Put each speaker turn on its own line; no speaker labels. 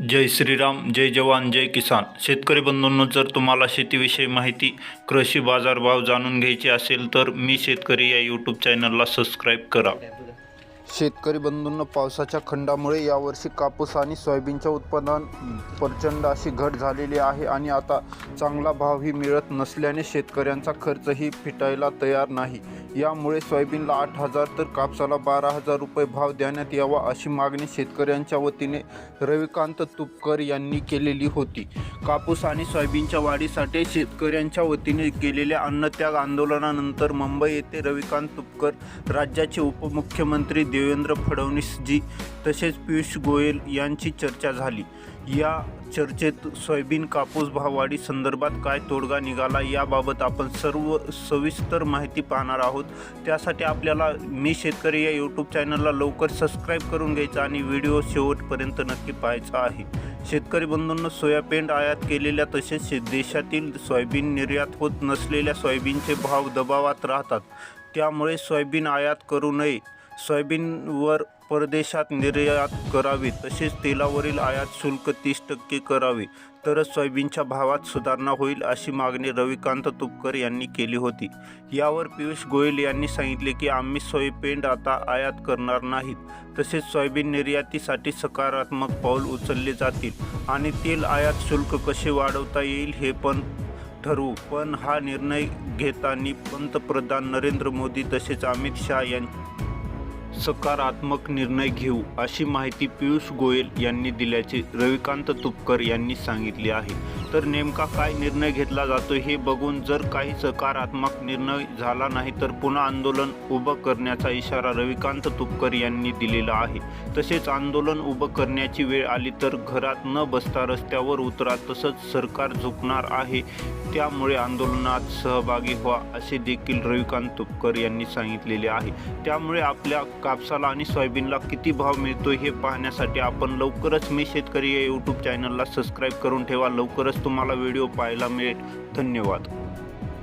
जय श्रीराम जय जवान जय किसान. शेतकरी बंधूंनो जर तुम्हाला शेतीविषयी माहिती कृषी बाजारभाव जाणून घ्यायची असेल तर मी शेतकरी या यूट्यूब चॅनलला सबस्क्राईब करा.
शेतकरी बंधूंनो पावसाच्या खंडामुळे यावर्षी कापूस आणि सोयाबीनच्या उत्पादन प्रचंड अशी घट झालेली आहे आणि आता चांगला भावही मिळत नसल्याने शेतकऱ्यांचा खर्चही फिटायला तयार नाही. यामुळे सोयाबीनला आठ हजार तर कापसाला बारा हजार रुपये भाव देण्यात यावा अशी मागणी शेतकऱ्यांच्या वतीने रविकांत तुपकर यांनी केलेली होती. कापूस आणि सोयाबीनच्या वाढीसाठी शेतकऱ्यांच्या वतीने केलेल्या अन्नत्याग आंदोलनानंतर मुंबई येथे रविकांत तुपकर राज्याचे उपमुख्यमंत्री देवेंद्र फडणवीसजी तसेच पियुष गोयल यांची चर्चा झाली. या चर्चेत सोयाबीन कापूस भाववाढी संदर्भात काय तोडगा निघाला याबाबत आपण सर्व सविस्तर माहिती पाहणार आहोत. त्यासाठी आपल्याला मी शेतकरी या यूट्यूब चॅनलला लवकर सबस्क्राईब करून घ्यायचा आणि व्हिडिओ शेवटपर्यंत नक्की पाहायचा आहे. शेतकरी बंधूंना सोयाबीन आयात केलेल्या तसेच शे- देशातील सोयाबीन निर्यात होत नसलेल्या सोयाबीनचे भाव दबावात राहतात. त्यामुळे सोयाबीन आयात करू नये. सोयाबीनवर परदेशात निर्यात करावी तसेच तेलावरील आयात शुल्क तीस टक्के करावे. तरच सोयाबीनच्या भावात सुधारणा होईल अशी मागणी रविकांत तुपकर यांनी केली होती. यावर पियुष गोयल यांनी सांगितले की आम्ही सोयाबीन आता आयात करणार नाहीत. तसेच सोयाबीन निर्यातीसाठी सकारात्मक पाऊल उचलले जातील आणि तेल आयात शुल्क कसे वाढवता येईल हे पण ठरवू. पण हा निर्णय घेताना पंतप्रधान नरेंद्र मोदी तसेच अमित शहा यांनी सकारात्मक निर्णय घेऊ अशी माहिती पियुष गोयल यांनी दिल्याचे रविकांत तुपकर यांनी सांगितले आहे. तर नेमका काय निर्णय घेतला जातो हे बघून जर काही सकारात्मक निर्णय झाला नाही तर पुन्हा आंदोलन उभं करण्याचा इशारा रविकांत तुपकर यांनी दिलेला आहे. तसेच आंदोलन उभं करण्याची वेळ आली तर घरात न बसता रस्त्यावर उतरा तसंच सरकार झुकणार आहे त्यामुळे आंदोलनात सहभागी व्हा असे देखील रविकांत तुपकर यांनी सांगितलेले आहे. त्यामुळे आपल्या कापसाला आणि सोयाबीनला किती भाव मिळतो हे पाहण्यासाठी आपण लवकरच मी शेतकरी या यूट्यूब चॅनलला सबस्क्राईब करून ठेवा. लवकरच तुम्हाला व्हिडिओ पाहायला मिळेल. धन्यवाद.